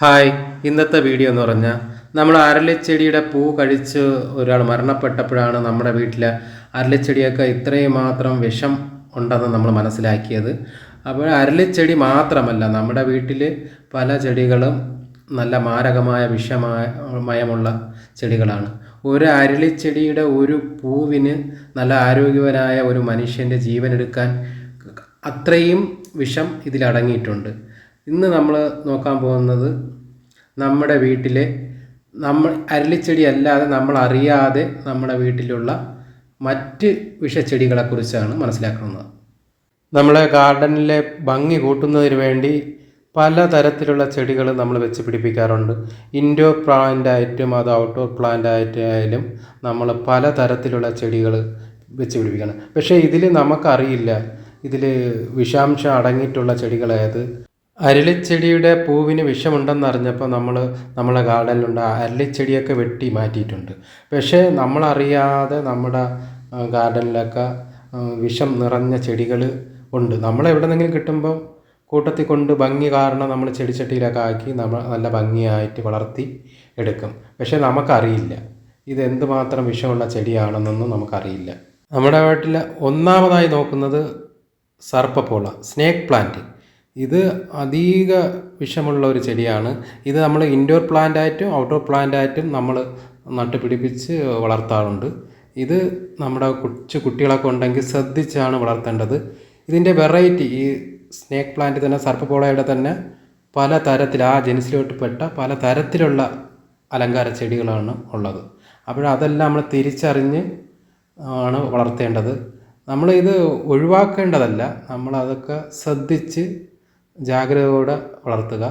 Hi. ഇന്നത്തെ video എന്ന് പറഞ്ഞാൽ നമ്മൾ അരളിച്ചെടിയുടെ പൂ കഴിച്ച് ഒരാൾ മരണപ്പെട്ടപ്പോഴാണ് നമ്മുടെ വീട്ടിൽ അരളിച്ചെടിയൊക്കെ ഇത്രയും മാത്രം വിഷം ഉണ്ടെന്ന് നമ്മൾ മനസ്സിലാക്കിയത്. അപ്പോൾ അരളിച്ചെടി മാത്രമല്ല നമ്മുടെ വീട്ടിൽ പല ചെടികളും നല്ല മാരകമായ വിഷമായ മയമുള്ള ചെടികളാണ്. ഒരു അരളിച്ചെടിയുടെ ഒരു പൂവിന് നല്ല ആരോഗ്യവനായ ഒരു മനുഷ്യന്റെ ജീവനെടുക്കാൻ അത്രയും വിഷം ഇതിലടങ്ങിയിട്ടുണ്ട് ഇന്ന് നമ്മൾ നോക്കാൻ പോകുന്നത് നമ്മുടെ വീട്ടിലെ നമ്മൾ അരളിച്ചെടി അല്ലാതെ നമ്മൾ അറിയാതെ നമ്മുടെ വീട്ടിലുള്ള മറ്റ് വിഷച്ചെടികളെക്കുറിച്ചാണ് മനസ്സിലാക്കുന്നത്. നമ്മുടെ ഗാർഡനിലെ ഭംഗി കൂട്ടുന്നതിന് വേണ്ടി പല തരത്തിലുള്ള ചെടികൾ നമ്മൾ വെച്ച് പിടിപ്പിക്കാറുണ്ട്. ഇൻഡോർ പ്ലാന്റ് ആയിട്ടും അത് ഔട്ട്ഡോർ പ്ലാന്റ് ആയിട്ടായാലും നമ്മൾ പല തരത്തിലുള്ള ചെടികൾ വെച്ച് പിടിപ്പിക്കണം. പക്ഷേ ഇതിൽ നമുക്കറിയില്ല ഇതിൽ വിഷാംശം അടങ്ങിയിട്ടുള്ള ചെടികളേത്. അരളിച്ചെടിയുടെ പൂവിന് വിഷമുണ്ടെന്ന് അറിഞ്ഞപ്പോൾ നമ്മൾ നമ്മളെ ഗാർഡനിലുണ്ട്. അരളിച്ചെടിയൊക്കെ വെട്ടി മാറ്റിയിട്ടുണ്ട്. പക്ഷേ നമ്മളറിയാതെ നമ്മുടെ ഗാർഡനിലൊക്കെ വിഷം നിറഞ്ഞ ചെടികൾ ഉണ്ട്. നമ്മൾ എവിടെ നിന്നെങ്കിലും കിട്ടുമ്പോൾ കൂട്ടത്തിൽ കൊണ്ട് ഭംഗി കാരണം നമ്മൾ ചെടിച്ചട്ടിയിലൊക്കെ ആക്കി നമ്മൾ നല്ല ഭംഗിയായിട്ട് വളർത്തി എടുക്കും. പക്ഷേ നമുക്കറിയില്ല. ഇത് എന്തുമാത്രം വിഷമുള്ള ചെടിയാണെന്നൊന്നും നമുക്കറിയില്ല. നമ്മുടെ വീട്ടിൽ ഒന്നാമതായി നോക്കുന്നത് സർപ്പപ്പോള സ്നേക്ക് പ്ലാന്റ്. ഇത് അധിക വിഷമുള്ള ഒരു ചെടിയാണ്. ഇത് നമ്മൾ ഇൻഡോർ പ്ലാന്റ് ആയിട്ടും ഔട്ട്ഡോർ പ്ലാന്റ് ആയിട്ടും നമ്മൾ നട്ടുപിടിപ്പിച്ച് വളർത്താറുണ്ട്. ഇത് നമ്മുടെ കൊച്ചു കുട്ടികളൊക്കെ ഉണ്ടെങ്കിൽ ശ്രദ്ധിച്ചാണ് വളർത്തേണ്ടത്. ഇതിന്റെ വെറൈറ്റി ഈ സ്നേക്ക് പ്ലാന്റ് തന്നെ സർപ്പപ്പോളയുടെ തന്നെ പല തരത്തിൽ ആ ജനിസിലോട്ട് പല തരത്തിലുള്ള അലങ്കാര ചെടികളാണ് ഉള്ളത്. അപ്പോൾ അതെല്ലാം നമ്മൾ തിരിച്ചറിഞ്ഞ് ആണ് വളർത്തേണ്ടത്. നമ്മൾ ഇത് ഒഴിവാക്കേണ്ടതല്ല. നമ്മൾ അതൊക്കെ ശ്രദ്ധിച്ച് ജാഗ്രതയോടെ വളർത്തുക.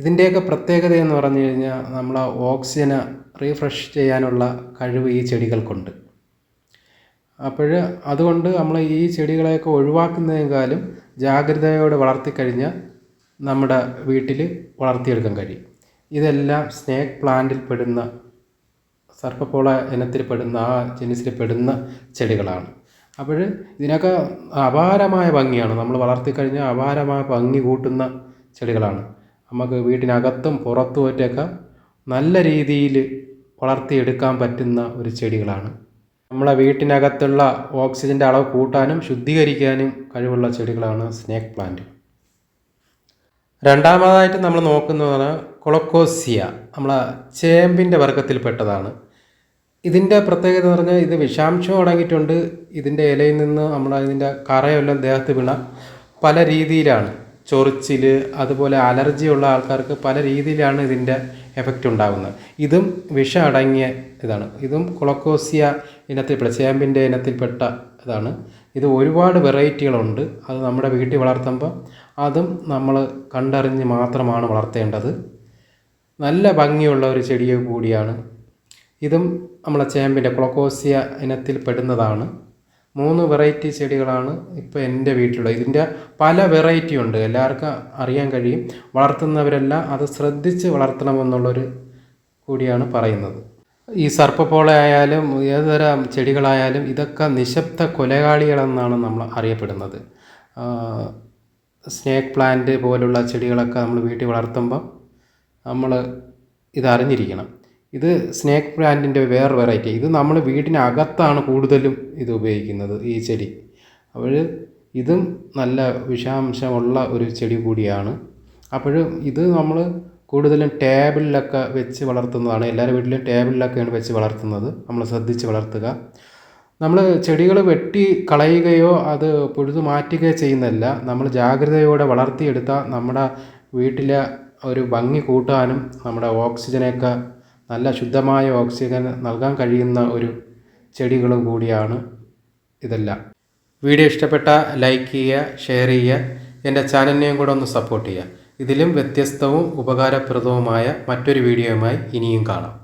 ഇതിന്റെയൊക്കെ പ്രത്യേകത എന്ന് പറഞ്ഞു കഴിഞ്ഞാൽ നമ്മൾ ഓക്സിജന് റീഫ്രഷ് ചെയ്യാനുള്ള കഴിവ് ഈ ചെടികൾക്കുണ്ട്. അപ്പോൾ അതുകൊണ്ട് നമ്മൾ ഈ ചെടികളെയൊക്കെ ഒഴിവാക്കുന്നതിനേക്കാളും ജാഗ്രതയോടെ വളർത്തിക്കഴിഞ്ഞാൽ നമ്മുടെ വീട്ടിൽ വളർത്തിയെടുക്കാൻ കഴിയും. ഇതെല്ലാം സ്നേക്ക് പ്ലാന്റിൽ പെടുന്ന സർപ്പപ്പോള ഇനത്തിൽ പെടുന്ന ആ ജനുസിൽ പെടുന്ന ചെടികളാണ്. അപ്പോൾ ഇതിനൊക്കെ അപാരമായ ഭംഗിയാണ്. നമ്മൾ വളർത്തിക്കഴിഞ്ഞാൽ അപാരമായ ഭംഗി കൂട്ടുന്ന ചെടികളാണ്. നമുക്ക് വീട്ടിനകത്തും പുറത്തുമൊറ്റൊക്കെ നല്ല രീതിയിൽ വളർത്തിയെടുക്കാൻ പറ്റുന്ന ഒരു ചെടികളാണ്. നമ്മളെ വീട്ടിനകത്തുള്ള ഓക്സിജന്റെ അളവ് കൂട്ടാനും ശുദ്ധീകരിക്കാനും കഴിവുള്ള ചെടികളാണ് സ്നേക്ക് പ്ലാന്റ്. രണ്ടാമതായിട്ട് നമ്മൾ നോക്കുന്നതാണ് കൊളക്കോസിയ. നമ്മളെ ചേമ്പിന്റെ വർഗത്തിൽപ്പെട്ടതാണ് ഇതിന്റെ പ്രത്യേകത എന്ന് പറഞ്ഞാൽ ഇത് വിഷാംശം അടങ്ങിയിട്ടുണ്ട്. ഇതിന്റെ ഇലയിൽ നിന്ന് നമ്മൾ ഇതിന്റെ കറയെല്ലാം ദേഹത്ത് വീണ പല രീതിയിലാണ്. ചൊറിച്ചിൽ അതുപോലെ അലർജി ഉള്ള ആൾക്കാർക്ക് പല രീതിയിലാണ് ഇതിന്റെ എഫക്റ്റ് ഉണ്ടാകുന്നത് ഇതും വിഷം അടങ്ങിയ ഇതാണ്. ഇതും കൊളക്കോസിയ ഇനത്തിൽപ്പെട്ട ചേമ്പിന്റെ ഇനത്തിൽപ്പെട്ട ഇതാണ്. ഇത് ഒരുപാട് വെറൈറ്റികളുണ്ട്. അത് നമ്മുടെ വീട്ടിൽ വളർത്തുമ്പോൾ അതും നമ്മൾ കണ്ടറിഞ്ഞ് മാത്രമാണ് വളർത്തേണ്ടത്. നല്ല ഭംഗിയുള്ള ഒരു ചെടിയെ കൂടിയാണ്. ഇതും നമ്മളെ ചേമ്പിന്റെ കൊളക്കോസിയ ഇനത്തിൽ പെടുന്നതാണ്. മൂന്ന് വെറൈറ്റി ചെടികളാണ് ഇപ്പോൾ എന്റെ വീട്ടിലുള്ളത്. ഇതിന്റെ പല വെറൈറ്റി ഉണ്ട്. എല്ലാവർക്കും അറിയാൻ കഴിയും. വളർത്തുന്നവരെല്ലാം അത് ശ്രദ്ധിച്ച് വളർത്തണമെന്നുള്ളൊരു കൂടിയാണ് പറയുന്നത്. ഈ സർപ്പപ്പോള ആയാലും ഏതുതരം ചെടികളായാലും ഇതൊക്കെ നിശബ്ദ കൊലകാളികളെന്നാണ് നമ്മൾ അറിയപ്പെടുന്നത്. സ്നേക്ക് പ്ലാന്റ് പോലുള്ള ചെടികളൊക്കെ നമ്മൾ വീട്ടിൽ വളർത്തുമ്പം നമ്മൾ ഇതറിഞ്ഞിരിക്കണം. ഇത് സ്നേക്ക് പ്ലാന്റിന്റെ വേറെ വെറൈറ്റി. ഇത് നമ്മൾ വീടിനകത്താണ് കൂടുതലും ഇത് ഉപയോഗിക്കുന്നത് ഈ ചെടി. അപ്പോൾ ഇതും നല്ല വിഷാംശമുള്ള ഒരു ചെടി കൂടിയാണ്. അപ്പോൾ ഇത് നമ്മൾ കൂടുതലും ടേബിളിലൊക്കെ വെച്ച് വളർത്തുന്നതാണ്. എല്ലാവരുടെ വീട്ടിലും ടേബിളിലൊക്കെയാണ് വെച്ച് വളർത്തുന്നത്. നമ്മൾ ശ്രദ്ധിച്ച് വളർത്തുക. നമ്മൾ ചെടികൾ വെട്ടി കളയുകയോ അത് പൊഴുതു മാറ്റുകയോ ചെയ്യുന്നതല്ല. നമ്മൾ ജാഗ്രതയോടെ വളർത്തിയെടുത്താൽ നമ്മുടെ വീട്ടിലെ ഒരു ഭംഗി കൂട്ടാനും നമ്മുടെ ഓക്സിജനൊക്കെ നല്ല ശുദ്ധമായ ഓക്സിജൻ നൽകാൻ കഴിയുന്ന ഒരു ചെടികളും കൂടിയാണ് ഇതെല്ലാം. വീഡിയോ ഇഷ്ടപ്പെട്ട ലൈക്ക് ചെയ്യുക ഷെയർ ചെയ്യുക എന്റെ ചാനലിനെയും കൂടെ ഒന്ന് സപ്പോർട്ട് ചെയ്യുക. ഇതിലും വ്യത്യസ്തവും ഉപകാരപ്രദവുമായ മറ്റൊരു വീഡിയോയുമായി ഇനിയും കാണാം.